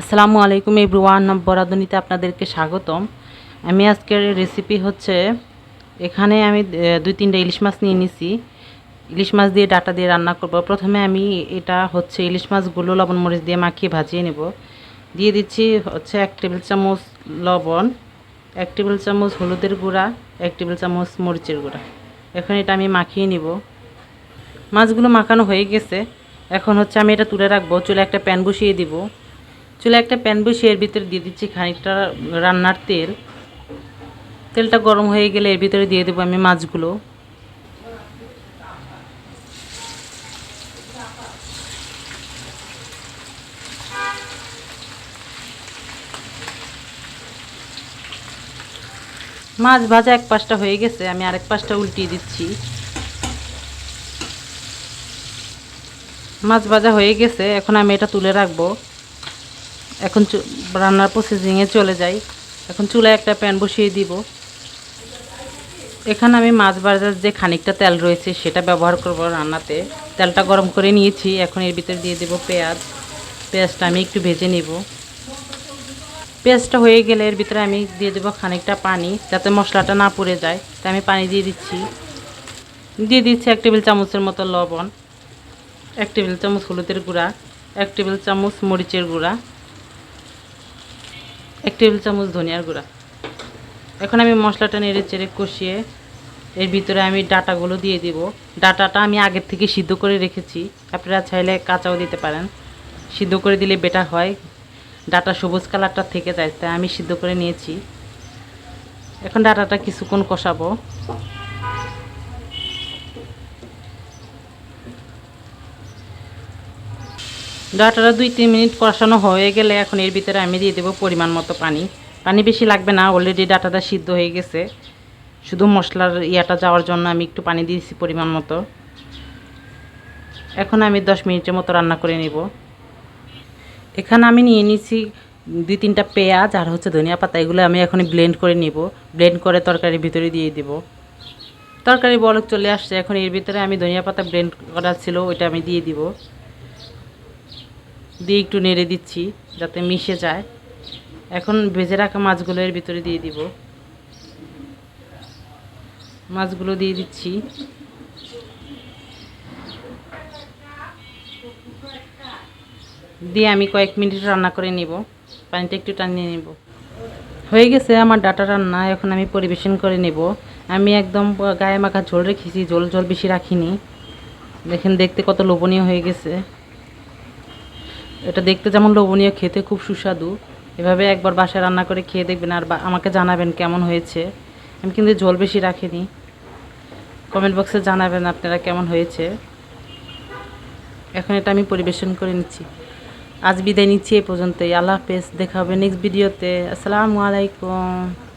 আসসালামু আলাইকুম এভরিওয়ান বরাদনিতে আপনাদেরকে স্বাগতম। আমি আজকের রেসিপি হচ্ছে, এখানে আমি দুই তিনটা ইলিশ মাছ নিয়ে নিছি। ইলিশ মাছ দিয়ে ডাটা দিয়ে রান্না করব। প্রথমে আমি এটা হচ্ছে ইলিশ মাছগুলো লবণ মরিচ দিয়ে মাখিয়ে ভাজিয়ে নেব। দিয়ে দিচ্ছি হচ্ছে এক টেবিল চামচ লবণ, এক টেবিল চামচ হলুদের গুঁড়া, এক টেবিল চামচ মরিচের গুঁড়া। এখন এটা আমি মাখিয়ে নিব। মাছগুলো মাখানো হয়ে গেছে। এখন হচ্ছে আমি এটা তুলে রাখব। চুলে একটা প্যান বসিয়ে দিব। চুলে একটা প্যান বসিয়ে এর ভিতরে দিয়ে দিচ্ছি খানিকটা রান্নার তেল। তেলটা গরম হয়ে গেলে এর ভিতরে দিয়ে দেবো আমি মাছগুলো। মাছ ভাজা এক পাশটা হয়ে গেছে, আমি আরেক পাশটা উল্টিয়ে দিচ্ছি। মাছ ভাজা হয়ে গেছে, এখন আমি এটা তুলে রাখব। এখন রান্নার প্রসেসিংয়ে চলে যাই। এখন চুলায় একটা প্যান বসিয়ে দিব। এখানে আমি মাছ ভাজার যে খানিকটা তেল রয়েছে, সেটা ব্যবহার করব রান্নাতে। তেলটা গরম করে নিয়েছি, এখন এর ভিতরে দিয়ে দেব পেঁয়াজ। পেঁয়াজটা আমি একটু ভেজে নিব। পেঁয়াজটা হয়ে গেলে এর ভিতরে আমি দিয়ে দেবো খানিকটা পানি, যাতে মশলাটা না পুড়ে যায়। তাই আমি পানি দিয়ে দিচ্ছি। দিয়ে দিচ্ছি এক টেবিল চামচের মতো লবণ, এক টেবিল চামচ হলুদের গুঁড়া, এক টেবিল চামচ মরিচের গুঁড়া। এক টেবিল চামচ ধনিয়ার গুঁড়া। এখন আমি মশলাটা নেড়ে চেড়ে কষিয়ে এর ভিতরে আমি ডাটাগুলো দিয়ে দিব। ডাটাটা আমি আগের থেকে সিদ্ধ করে রেখেছি। আপনারা চাইলে কাঁচাও দিতে পারেন। সিদ্ধ করে দিলে বেটার হয়। ডাটা সবুজ কালারটা থেকে যায়, তাই আমি সিদ্ধ করে নিয়েছি। এখন ডাটাটা কিছুক্ষণ কষাবো। ডাটাটা দুই, তিন মিনিট কষানো হয়ে গেলে এখন এর ভিতরে আমি দিয়ে দেবো পরিমাণ মতো পানি। পানি বেশি লাগবে না অলরেডি ডাটাটা সিদ্ধ হয়ে গেছে। শুধু মশলার ইয়াটা যাওয়ার জন্য আমি একটু পানি দিয়েছি পরিমাণ মতো। এখন আমি দশ মিনিটের মতো রান্না করে নেব। এখানে আমি নিয়ে নিয়েছি দুই, তিনটা পেঁয়াজ আর হচ্ছে ধনিয়া পাতা। এগুলো আমি এখন ব্লেন্ড করে নিব। ব্লেন্ড করে তরকারির ভিতরে দিয়ে দিব। তরকারি বলক চলে আসছে। এখন এর ভিতরে আমি ধনিয়া পাতা ব্লেন্ড করা ছিল, ওইটা আমি দিয়ে দিব। দিয়ে একটু নেড়ে দিচ্ছি যাতে মিশে যায়। এখন ভেজে রাখা মাছগুলো এর ভিতরে দিয়ে দিব। মাছগুলো দিয়ে দিচ্ছি। দিয়ে আমি কয়েক মিনিট রান্না করে নিব। পানিটা একটু টানিয়ে নেব। হয়ে গেছে আমার ডাটা রান্না, এখন আমি পরিবেশন করে নেব। আমি একদম গায়ে মাখা ঝোল রেখেছি, ঝোল ঝোল বেশি রাখিনি। দেখেন, দেখতে কত লোভনীয় হয়ে গেছে। এটা দেখতে যেমন লোভনীয়, খেতে খুব সুস্বাদু। এভাবে একবার বাসায় রান্না করে খেয়ে দেখবেন আর আমাকে জানাবেন কেমন হয়েছে। আমি কিন্তু ঝোল বেশি রাখিনি। কমেন্ট বক্সে জানাবেন আপনারা কেমন হয়েছে। এখন এটা আমি পরিবেশন করে নিচ্ছি। আজ বিদায় নিচ্ছি এই পর্যন্তই। আল্লাহ হাফেজ। দেখা হবে নেক্সট ভিডিওতে আসসালামু আলাইকুম।